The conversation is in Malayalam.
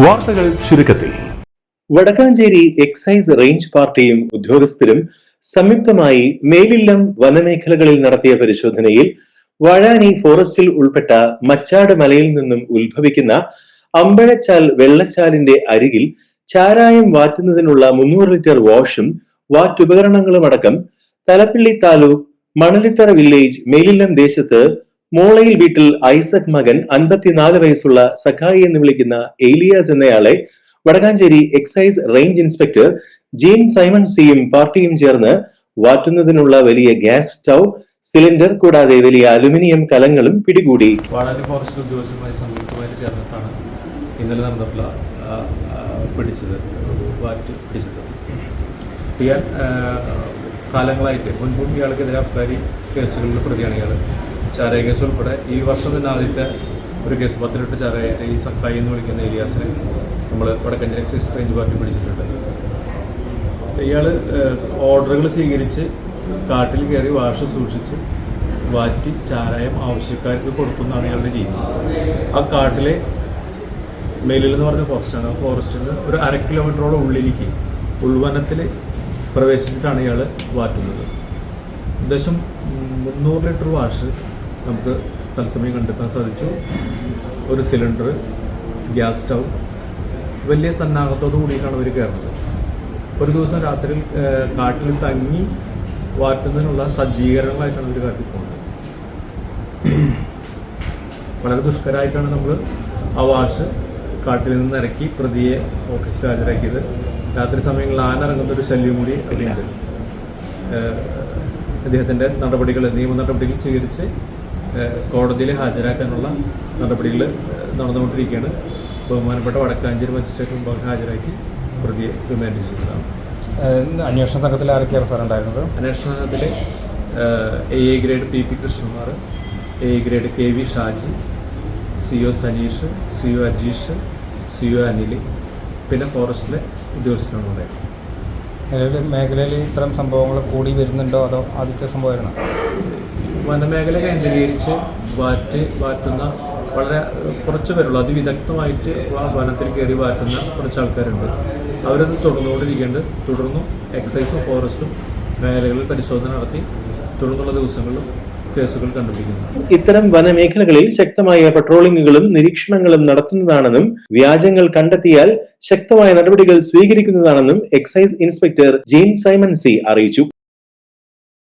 വാർത്തകൾ ചുരുക്കത്തിൽ. വടക്കാഞ്ചേരി എക്സൈസ് റേഞ്ച് പാർട്ടിയും ഉദ്യോഗസ്ഥരും സംയുക്തമായി മേലില്ലം വനമേഖലകളിൽ നടത്തിയ പരിശോധനയിൽ വഴാനി ഫോറസ്റ്റിൽ ഉൾപ്പെട്ട മച്ചാട് മലയിൽ നിന്നും ഉത്ഭവിക്കുന്ന അമ്പഴച്ചാൽ വെള്ളച്ചാലിന്റെ അരികിൽ ചാരായം വാറ്റുന്നതിനുള്ള മുന്നൂറ് ലിറ്റർ വാഷും വാറ്റുപകരണങ്ങളും അടക്കം തലപ്പിള്ളി താലൂക്ക് മണലിത്തറ വില്ലേജ് മേലില്ലം ദേശത്ത് മോളയിൽ വീട്ടിൽ ഐസക് മകൻ അൻപത്തിനാല് വയസ്സുള്ള സഖായി എന്ന് വിളിക്കുന്ന ഏലിയാസ് എന്നയാളെ Vadakkanchery excise range inspector Jean Simon സിയും പാർട്ടിയും ചേർന്ന് വാറ്റുന്നതിനുള്ള വലിയ ഗ്യാസ് സ്റ്റൗ സിലിണ്ടർ കൂടാതെ വലിയ അലുമിനിയം കലങ്ങളും പിടികൂടി. വാടാലി ഫോറസ്റ്റ് ഉദ്യോഗസ്ഥരുമായി സംയുക്തമായി ചേർന്നിട്ടാണ് ഇന്നലെ നടന്നിട്ടുള്ള പിടിച്ചത് വാറ്റ് പിടിച്ചത്. ഇയാൾ കാലങ്ങളായിട്ട് മുൻപും ഇയാൾക്കെതിരെ അബ്കാരി കേസുകളിൽ പ്രതിയാണ് ഇയാൾ ചാരായ കേസ് ഉൾപ്പെടെ ഈ വർഷം തന്നെ ആദ്യത്തെ ഒരു കേസ് പത്തിനെട്ട് ചാരായിട്ട് ഈ സക്കായി എന്ന് വിളിക്കുന്ന ഏരിയാസിനെ നമ്മൾ വടക്കൻ എക്സൈസ് റേഞ്ച് പാർട്ടി പിടിച്ചിട്ടുണ്ട്. ഇയാൾ ഓർഡറുകൾ സ്വീകരിച്ച് കാട്ടിൽ കയറി വാഷ സൂക്ഷിച്ച് വാറ്റി ചാരായം ആവശ്യക്കാർക്ക് കൊടുക്കുന്നതാണ് ഇയാളുടെ രീതി. ആ കാട്ടിലെ മേലിൽ എന്ന് പറഞ്ഞ ഫോറസ്റ്റാണ് ആ ഫോറസ്റ്റിൽ ഒരു അര കിലോമീറ്ററോളം ഉള്ളിലേക്ക് ഉൾവനത്തിൽ പ്രവേശിച്ചിട്ടാണ് ഇയാൾ വാറ്റുന്നത്. ഏകദേശം മുന്നൂറ് ലിറ്റർ വാഷ് നമുക്ക് തത്സമയം കണ്ടെത്താൻ സാധിച്ചു. ഒരു സിലിണ്ടർ ഗ്യാസ് സ്റ്റൗ വലിയ സന്നാഹത്തോടു കൂടിയിട്ടാണ് അവർ കയറുന്നത്. ഒരു ദിവസം രാത്രി കാട്ടിൽ തങ്ങി വാറ്റുന്നതിനുള്ള സജ്ജീകരണങ്ങളായിട്ടാണ് ഇവർ കാട്ടിൽ പോകുന്നത്. വളരെ ദുഷ്കരമായിട്ടാണ് നമ്മൾ ആ വാഷ് കാട്ടിൽ നിന്ന് ഇറക്കി പ്രതിയെ ഓഫീസിൽ ഹാജരാക്കിയത്. രാത്രി സമയങ്ങളിൽ ആന ഇറങ്ങുന്ന ഒരു ശല്യം കൂടി ഏഹ്, അദ്ദേഹത്തിന്റെ നടപടികൾ നിയമ നടപടികൾ സ്വീകരിച്ച് കോടതിയിൽ ഹാജരാക്കാനുള്ള നടപടികൾ നടന്നുകൊണ്ടിരിക്കുകയാണ്. ബഹുമാനപ്പെട്ട വടക്കാഞ്ചേരി മജിസ്ട്രേറ്റ് മുമ്പാകെ ഹാജരാക്കി പ്രതിയെ റിമാൻഡ് ചെയ്തതാണ്. അന്വേഷണ സംഘത്തിൽ ആരൊക്കെയാണ് സാർ ഉണ്ടായിരുന്നത്? അന്വേഷണത്തിൽ A A grade P P Krishnakumar A grade K V Shaji C O Saneesh C O Ajeesh C O Anil പിന്നെ ഫോറസ്റ്റിലെ ഉദ്യോഗസ്ഥരാണ് ഉണ്ടായിരുന്നത് നിലവിൽ മേഖലയിൽ ഇത്തരം സംഭവങ്ങൾ കൂടി വരുന്നുണ്ടോ? അതോ ആദ്യത്തെ സംഭവമായിരുന്നോ? വനമേഖല കേന്ദ്രീകരിച്ച് വാറ്റ് വാറ്റുന്ന വളരെ കുറച്ച് പേരുള്ളൂ. അതിവിദഗ്ധമായിട്ട് വനത്തിൽ കയറി വാറ്റുന്ന കുറച്ച് ആൾക്കാരുണ്ട് അവരത് തുടർന്നുകൊണ്ടിരിക്കേണ്ടത് തുടർന്നും എക്സൈസും ഫോറസ്റ്റും മേഖലകളിൽ പരിശോധന നടത്തി തുടർന്നുള്ള ദിവസങ്ങളിലും കേസുകൾ കണ്ടുപിടിക്കുന്നു. ഇത്തരം വനമേഖലകളിൽ ശക്തമായ പട്രോളിങ്ങുകളും നിരീക്ഷണങ്ങളും നടത്തുന്നതാണെന്നും വ്യാജങ്ങൾ കണ്ടെത്തിയാൽ ശക്തമായ നടപടികൾ സ്വീകരിക്കുന്നതാണെന്നും excise inspector Jean Simon C അറിയിച്ചു.